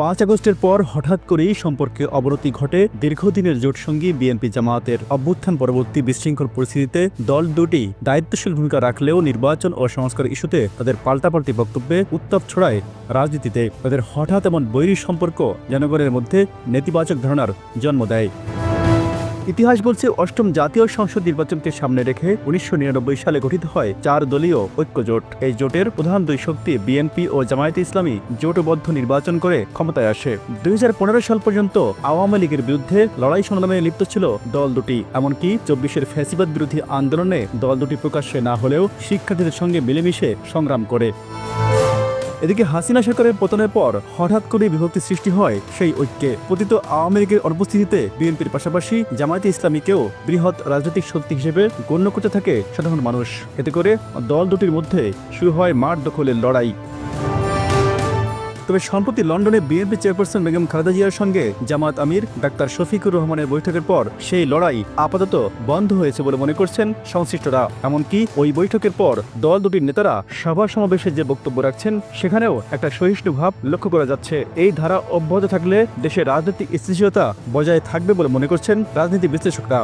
পাঁচ আগস্টের পর হঠাৎ করেই সম্পর্কে অবনতি ঘটে দীর্ঘদিনের জোটসঙ্গী বিএনপি জামায়াতের অভ্যুত্থান পরবর্তী বিশৃঙ্খল পরিস্থিতিতে দল দুটি দায়িত্বশীল ভূমিকা রাখলেও নির্বাচন ও সংস্কার ইস্যুতে তাদের পাল্টাপাল্টি বক্তব্যে উত্তাপ ছড়ায় রাজনীতিতে। তাদের হঠাৎ এমন বৈরী সম্পর্ক জনগণের মধ্যে নেতিবাচক ধারণার জন্ম দেয়। ইতিহাস বলছে অষ্টম জাতীয় সংসদ নির্বাচনকে সামনে রেখে উনিশশো নিরানব্বই সালে গঠিত হয় চার দলীয় ঐক্য জোট এই জোটের প্রধান দুই শক্তি বিএনপি ও জামায়াতে ইসলামী জোটবদ্ধ নির্বাচন করে ক্ষমতায় আসে। দুই হাজার পনেরো সাল পর্যন্ত আওয়ামী লীগের বিরুদ্ধে লড়াই সংগ্রামে লিপ্ত ছিল দল দুটি, এমনকি চব্বিশের ফ্যাসিবাদ বিরোধী আন্দোলনে দল দুটি প্রকাশ্যে না হলেও শিক্ষার্থীদের সঙ্গে মিলেমিশে সংগ্রাম করে। এদিকে হাসিনা সরকারের পতনের পর হঠাৎ করে বিভক্তি সৃষ্টি হয় সেই ঐক্যে। পতিত আওয়ামী লীগের অনুপস্থিতিতে বিএনপির পাশাপাশি জামায়াতে ইসলামীকেও বৃহৎ রাজনৈতিক শক্তি হিসেবে গণ্য করতে থাকে সাধারণ মানুষ। এতে করে দল দুটির মধ্যে শুরু হয় মাঠ দখলের লড়াই। তবে সম্প্রতি লন্ডনে বিএনপি চেয়ারপারসন বেগম খালেদা জিয়ার সঙ্গে জামাত আমির ডাক্তার শফিকুর রহমানের বৈঠকের পর সেই লড়াই আপাতত বন্ধ হয়েছে বলে মনে করছেন সংশ্লিষ্টরা। এমনকি ওই বৈঠকের পর দল দুটির নেতারা সভা সমাবেশে যে বক্তব্য রাখছেন, সেখানেও একটা সহিষ্ণু ভাব লক্ষ্য করা যাচ্ছে। এই ধারা অব্যাহত থাকলে দেশের রাজনৈতিক স্থিতিশীলতা বজায় থাকবে বলে মনে করছেন রাজনীতি বিশ্লেষকরা।